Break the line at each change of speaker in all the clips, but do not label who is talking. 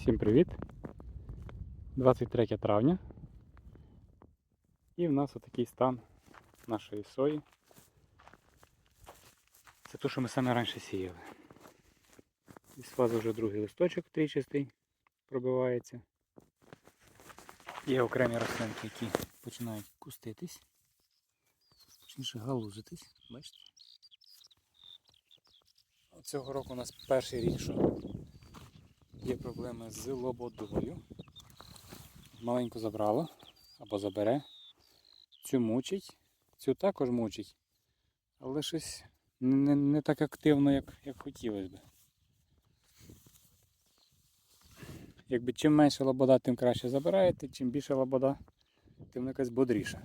Всім привіт! 23 травня. І в нас отакий стан нашої сої. Це те, що ми саме раніше сіяли. Із фази вже другий листочок трічастий пробивається. Є окремі рослинки, які починають куститись. Точніше галузитись, бачите? Цього року у нас перший рік, що є проблеми з лободою. Маленьку забрало або забере. Цю мучить, цю також мучить, але щось не, не так активно, як, як хотілося б. Якби чим менше лобода, тим краще забираєте, чим більше лобода, тим якась бодріша.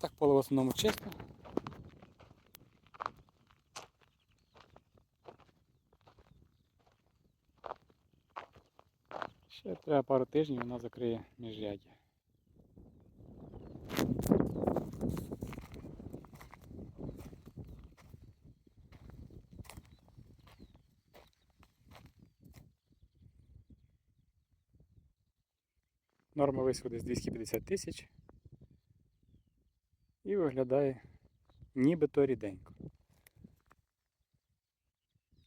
Так поле в основному чисто. Ще треба пару тижнів, вона закриє міжряддя. Норма висходить з 250 тисяч і виглядає нібито ріденько.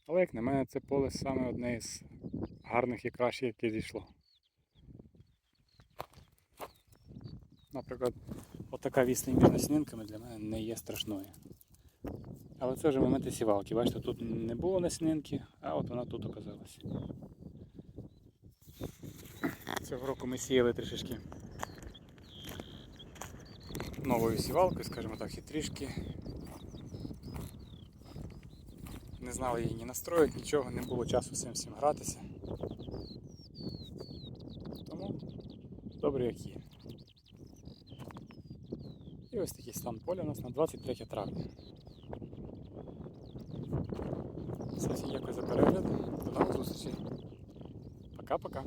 Але як на мене, це поле саме одне із гарних і кращих, яке зійшло. Наприклад, отака відстань між наснінками для мене не є страшною. Але це вже моменти сівалки. Бачите, тут не було наснінки, а от вона тут оказалась. Цього року ми сіяли трішечки новою сівалкою, скажімо так, і трішки не знали її ні настроїти, нічого, не було часу цим всім гратися. Тому добре як є. І ось такий стан поля у нас на 23 травня. Все, всім дякую за перегляд. До нових зустрічей. Пока-пока.